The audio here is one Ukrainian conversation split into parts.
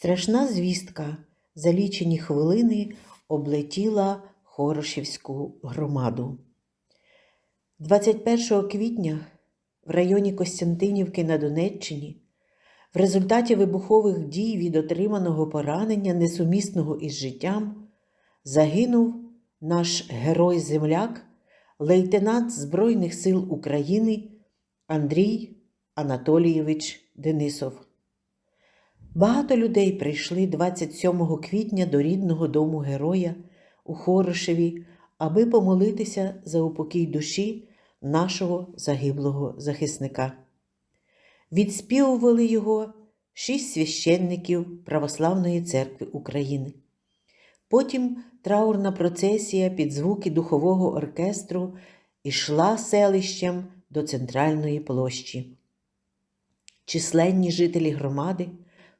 Страшна звістка за лічені хвилини облетіла Хорошівську громаду. 21 квітня в районі Костянтинівки на Донеччині в результаті вибухових дій від отриманого поранення, несумісного із життям, загинув наш герой-земляк, лейтенант Збройних сил України Андрій Анатолійович Денисов. Багато людей прийшли 27 квітня до рідного дому героя у Хорошеві, аби помолитися за упокій душі нашого загиблого захисника. Відспівували його шість священників Православної церкви України. Потім траурна процесія під звуки духового оркестру ішла селищем до центральної площі. Численні жителі громади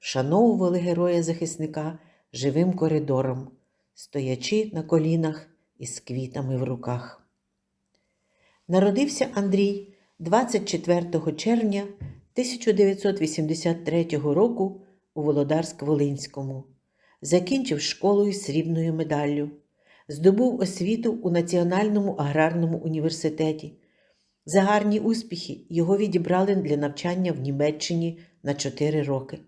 вшановували героя захисника живим коридором, стоячи на колінах із квітами в руках. Народився Андрій 24 червня 1983 року у Володарськ-Волинському. Закінчив школу із срібною медаллю, здобув освіту у Національному аграрному університеті. За гарні успіхи його відібрали для навчання в Німеччині на 4 роки.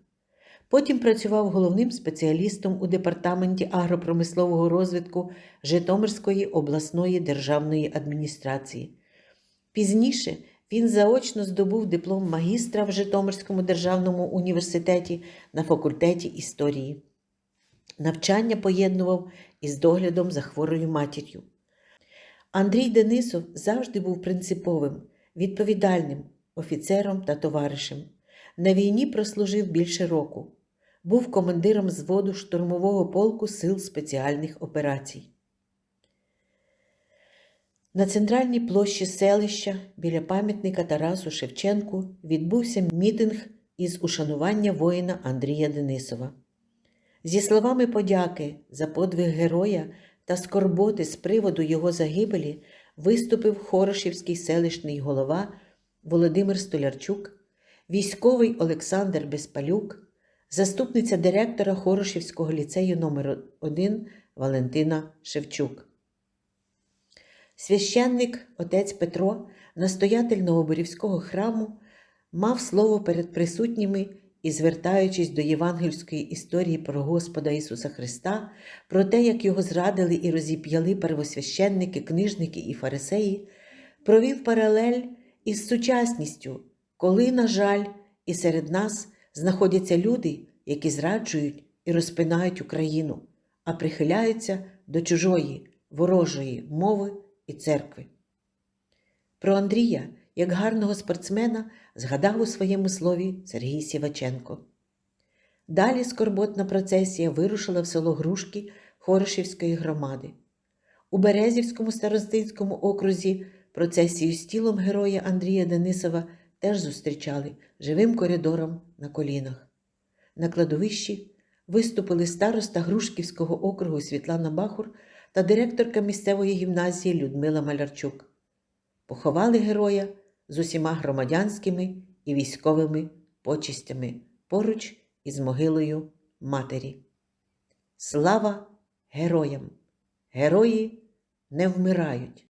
Потім працював головним спеціалістом у департаменті агропромислового розвитку Житомирської обласної державної адміністрації. Пізніше він заочно здобув диплом магістра в Житомирському державному університеті на факультеті історії. Навчання поєднував із доглядом за хворою матір'ю. Андрій Денисов завжди був принциповим, відповідальним офіцером та товаришем. На війні прослужив більше року. Був командиром зводу штурмового полку Сил спеціальних операцій. На центральній площі селища біля пам'ятника Тарасу Шевченку відбувся мітинг із ушанування воїна Андрія Денисова. Зі словами подяки за подвиг героя та скорботи з приводу його загибелі виступив Хорошівський селищний голова Володимир Столярчук, військовий Олександр Безпалюк, заступниця директора Хорошівського ліцею номер 1 Валентина Шевчук. Священник отець Петро, настоятель Новоборівського храму, мав слово перед присутніми і, звертаючись до євангельської історії про Господа Ісуса Христа, про те, як його зрадили і розіп'яли первосвященники, книжники і фарисеї, провів паралель із сучасністю, коли, на жаль, і серед нас знаходяться люди, які зраджують і розпинають Україну, а прихиляються до чужої, ворожої мови і церкви. Про Андрія, як гарного спортсмена, згадав у своєму слові Сергій Сіваченко. Далі скорботна процесія вирушила в село Грушки Хорошівської громади. У Березівському старостинському окрузі процесію з тілом героя Андрія Денисова теж зустрічали живим коридором на колінах. На кладовищі виступили староста Грушківського округу Світлана Бахур та директорка місцевої гімназії Людмила Малярчук. Поховали героя з усіма громадянськими і військовими почистями поруч із могилою матері. Слава героям! Герої не вмирають!